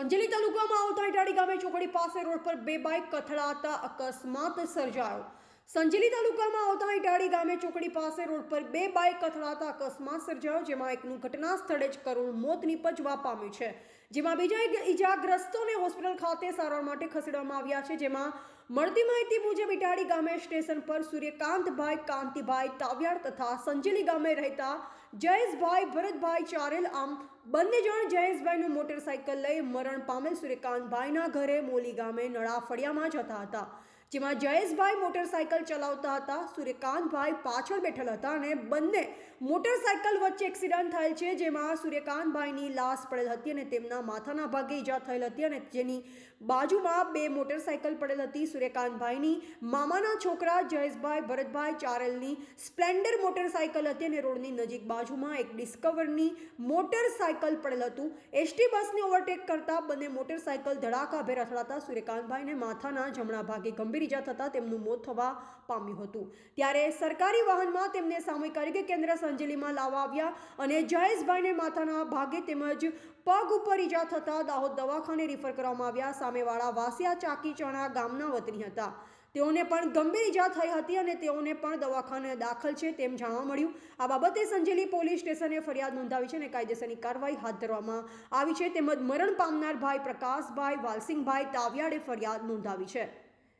સંજેલી તાલુકામાં આવતા ઇટાડી ગામે ચોકડી પાસે રોડ પર બે બાઇક કથળાતા અકસ્માત સર્જાયો. સંજેલી તાલુકામાં આવતા ઇટાડી ગામે ચોકડી પાસે રોડ પર બે બાઇક કથળાતા અકસ્માત સર્જાયો, જેમાં એકનું ઘટના સ્થળે જ કરુણ મોત નીપજવા પામ્યું છે. જેમાં બીજા એક ઈજાગ્રસ્તોને હોસ્પિટલ ખાતે સારવાર માટે ખસેડવામાં આવ્યા છે, જેમાં મળતી માહિતી મુજબ ઇટાડી ગામે સ્ટેશન પર સૂર્યકાંતભાઈ, કાંતિભાઈ તાવ્યાર તથા સંજેલી ગામે રહેતા જયેશભાઈ, ભરતભાઈ ચારેલ આમ બંને જણ જયેશભાઈનું મોટરસાઇકલ લઈ મરણ પામેલ સૂર્યકાંતભાઈના ઘરે મોલી ગામે નળા ફળિયામાં જતા હતા. જેમાં જયેશભાઈ મોટરસાઇકલ ચલાવતા હતા, સૂર્યકાંતભાઈ પાછળ બેઠેલ હતા અને બંને મોટરસાઇકલ વચ્ચે એક્સિડન્ટ થયેલ છે, જેમાં સૂર્યકાંતભાઈની લાશ પડેલ હતી અને તેમના માથાના ભાગે ઈજા થયેલ હતી અને જેની બાજુમાં બે મોટરસાઇકલ પડેલ હતી. સૂર્યકાંતભાઈની મામાના છોકરા જયેશભાઈ ભરતભાઈ ચારેલની સ્પ્લેન્ડર મોટરસાઇકલ હતી અને રોડની નજીક બાજુમાં એક ડિસ્કવરની મોટરસાઇકલ પડેલ હતું. એસટી બસને ઓવરટેક કરતા બંને મોટરસાઇકલ ધડાકાભેર અથડાતા સૂર્યકાંતભાઈને માથાના જમણા ભાગે ગંભીર ઈજા થતાં તેમનું મોત થવા પામ્યું હતું. ત્યારે સરકારી વાહનમાં તેમને સામૂહિક આરોગ્ય કેન્દ્ર સંજેલીમાં લાવવા આવ્યા અને જયેશભાઈને માથાના ભાગે તેમજ પગ ઉપર ઈજા થતાં દાહોદ દવાખાને રિફર કરવામાં આવ્યા. સામેવાળા વાસિયા ચાકી ચણા ગામના વતની હતા. તેઓને પણ ગંભીર ઈજા થઈ હતી અને તેઓને પણ દવાખાને દાખલ છે તેમ જાણવા મળ્યું. આ બાબતે સંજેલી પોલીસ સ્ટેશને ફરિયાદ નોંધાવી છે અને કાયદેસરની કાર્યવાહી હાથ ધરવામાં આવી છે. તેમજ મરણ પામનાર ભાઈ પ્રકાશભાઈ વાલસિંગભાઈ તાવિયાડે ફરિયાદ નોંધાવી છે.